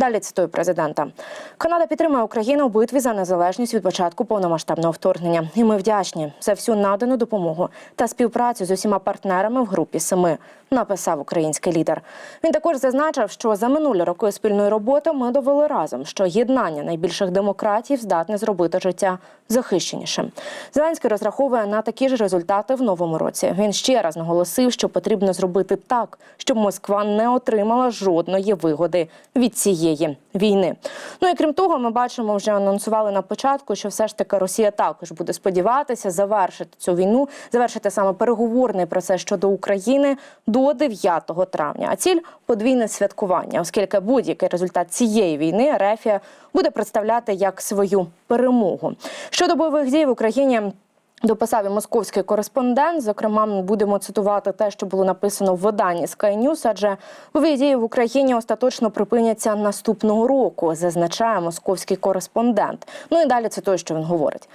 Далі цитую президента. Канада підтримує Україну у битві за незалежність від початку повномасштабного вторгнення. І ми вдячні за всю надану допомогу та співпрацю з усіма партнерами в групі семи. Написав український лідер. Він також зазначив, що за минулі роки спільної роботи ми довели разом, що єднання найбільших демократій здатне зробити життя захищенішим. Зеленський розраховує на такі ж результати в новому році. Він ще раз наголосив, що потрібно зробити так, щоб Москва не отримала жодної вигоди від цієї війни. Ну і крім того, ми бачимо, вже анонсували на початку, що все ж таки Росія також буде сподіватися завершити цю війну, завершити саме переговорний процес щодо України до 9 травня. А ціль подвійне святкування, оскільки будь-який результат цієї війни Рефія буде представляти як свою перемогу. Щодо бойових дій в Україні. Дописав і московський кореспондент. Зокрема, ми будемо цитувати те, що було написано в виданні Sky News, адже бойові дії в Україні остаточно припиняться наступного року, зазначає московський кореспондент. Ну і далі цитую, що він говорить.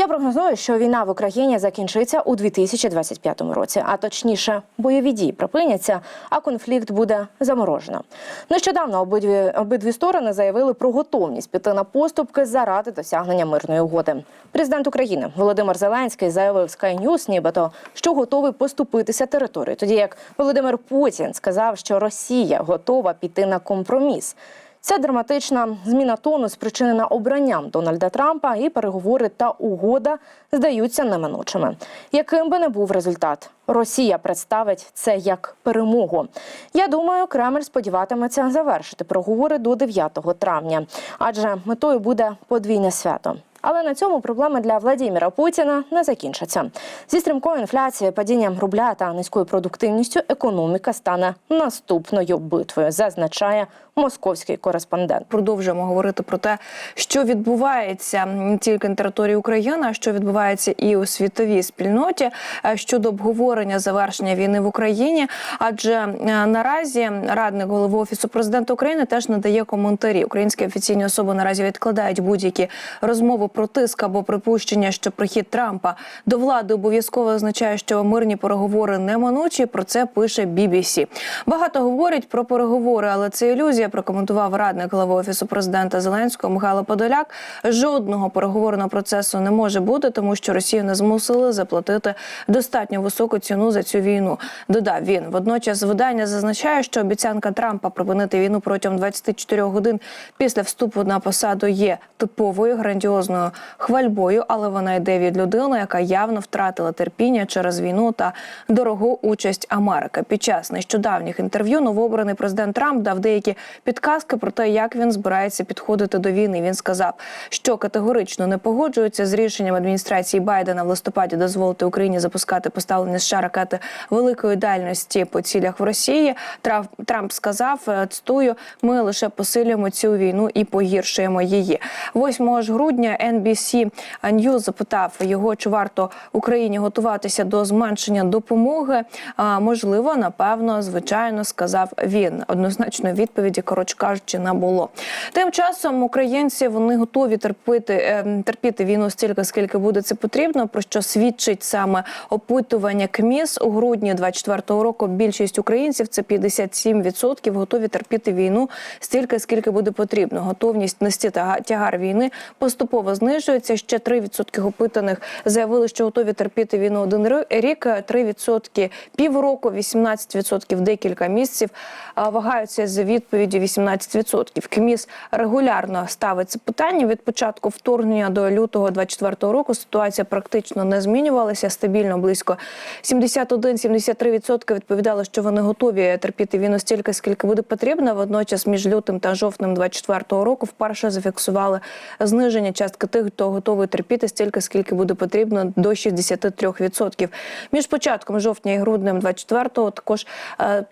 Я прогнозую, що війна в Україні закінчиться у 2025 році, а точніше, бойові дії припиняться, а конфлікт буде заморожено. Нещодавно обидві обидві сторони заявили про готовність піти на поступки заради досягнення мирної угоди. Президент України Володимир Зеленський заявив Sky News, нібито що готовий поступитися територією, тоді як Володимир Путін сказав, що Росія готова піти на компроміс. Ця драматична зміна тону спричинена обранням Дональда Трампа, і переговори та угода здаються неминучими. Яким би не був результат, Росія представить це як перемогу. Я думаю, Кремль сподіватиметься завершити переговори до 9 травня, адже метою буде подвійне свято. Але на цьому проблеми для Владіміра Путіна не закінчаться. Зі стрімкою інфляцією, падінням рубля та низькою продуктивністю економіка стане наступною битвою, зазначає московський кореспондент. Продовжуємо говорити про те, що відбувається не тільки на території України, а що відбувається і у світовій спільноті е, щодо обговорення завершення війни в Україні. Адже е, наразі радник голови офісу президента України теж надає коментарі. Українські офіційні особи наразі відкладають будь-які розмови про тиск або припущення, що прихід Трампа до влади обов'язково означає, що мирні переговори неминучі. Про це пише BBC. Багато говорять про переговори, але це ілюзія. Прокоментував радник голови офісу президента Зеленського Михайло Подоляк. Жодного переговорного процесу не може бути, тому що Росію не змусили заплатити достатньо високу ціну за цю війну. Додав він. Водночас видання зазначає, що обіцянка Трампа припинити війну протягом 24 годин після вступу на посаду є типовою грандіозною хвальбою, але вона йде від людини, яка явно втратила терпіння через війну та дорогу участь Америки. Під час нещодавніх інтерв'ю новообраний президент Трамп дав деякі підказки про те, як він збирається підходити до війни. Він сказав, що категорично не погоджується з рішенням адміністрації Байдена в листопаді дозволити Україні запускати поставлені США ракети великої дальності по цілях в Росії. Трамп, Трамп сказав: е, цитую, ми лише посилюємо цю війну і погіршуємо її. 8 грудня NBC News запитав його, чи варто Україні готуватися до зменшення допомоги. А, можливо, напевно, звичайно, сказав він. Однозначно відповіді, коротше кажучи, не було. Тим часом українці вони готові терпіти, е, терпіти війну стільки, скільки буде це потрібно. Про що свідчить саме опитування КМІС у грудні 24-го року. Більшість українців це 57% готові терпіти війну стільки, скільки буде потрібно. Готовність нести тяга- тягар війни поступово знижується. Ще 3% опитаних заявили, що готові терпіти війну один рік. 3% півроку, 18% декілька місяців. Вагаються з відповіддю 18%. КМІС регулярно ставить це питання від початку вторгнення до лютого 24 року. Ситуація практично не змінювалася стабільно близько 71-73% відповідали, що вони готові терпіти війну стільки, скільки буде потрібно. Водночас між лютим та жовтнем 24 року вперше зафіксували зниження частки тих, хто готовий терпіти стільки, скільки буде потрібно, до 63%. Між початком жовтня і груднем 24-го також. е,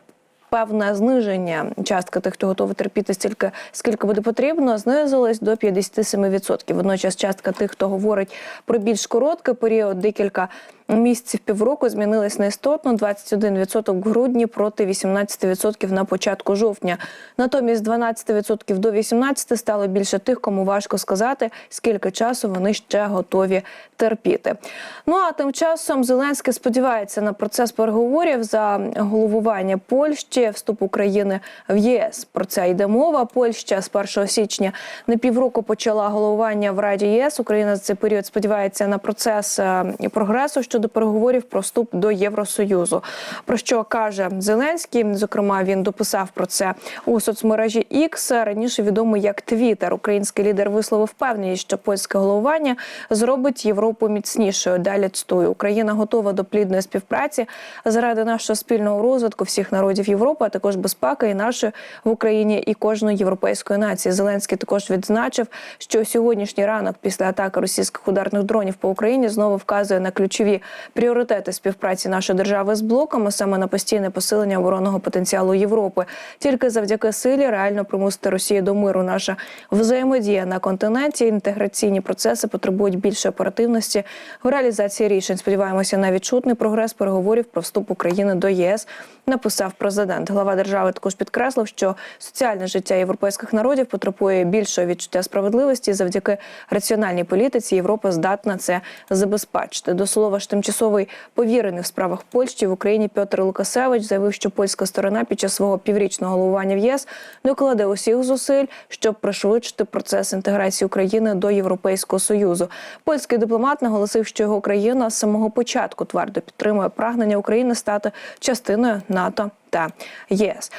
Певне зниження частка тих, хто готовий терпіти стільки, скільки буде потрібно, знизилась до 57%. Водночас частка тих, хто говорить про більш короткий період, декілька місяців півроку змінились неістотно 21% в грудні проти 18% на початку жовтня. Натомість з 12% до 18% стало більше тих, кому важко сказати, скільки часу вони ще готові терпіти. Ну а тим часом Зеленський сподівається на процес переговорів за головування Польщі, вступ України в ЄС. Про це йде мова. Польща з 1 січня на півроку почала головування в Раді ЄС. Україна за цей період сподівається на процес е, прогресу щодо переговорів про вступ до Євросоюзу. Про що каже Зеленський? Зокрема, він дописав про це у соцмережі X, раніше відомий як Twitter. Український лідер висловив впевненість, що польське головування зробить Європу міцнішою. Далі цитую, Україна готова до плідної співпраці заради нашого спільного розвитку всіх народів Європи, а також безпеки і нашої в Україні і кожної європейської нації. Зеленський також відзначив, що сьогоднішній ранок після атаки російських ударних дронів по Україні знову вказує на ключові пріоритети співпраці нашої держави з блоком, а саме на постійне посилення оборонного потенціалу Європи. Тільки завдяки силі реально примусити Росію до миру. Наша взаємодія на континенті, інтеграційні процеси потребують більше оперативності в реалізації рішень. Сподіваємося на відчутний прогрес переговорів про вступ України до ЄС. Написав президент. Глава держави також підкреслив, що соціальне життя європейських народів потребує більшого відчуття справедливості. Завдяки раціональній політиці Європа здатна це забезпечити. До слова ж тимчасовий повірений в справах Польщі в Україні Петр Лукасевич заявив, що польська сторона під час свого піврічного головування в ЄС докладе усіх зусиль, щоб пришвидшити процес інтеграції України до Європейського союзу. Польський дипломат наголосив, що його країна з самого початку твердо підтримує прагнення України стати частиною НАТО та ЄС.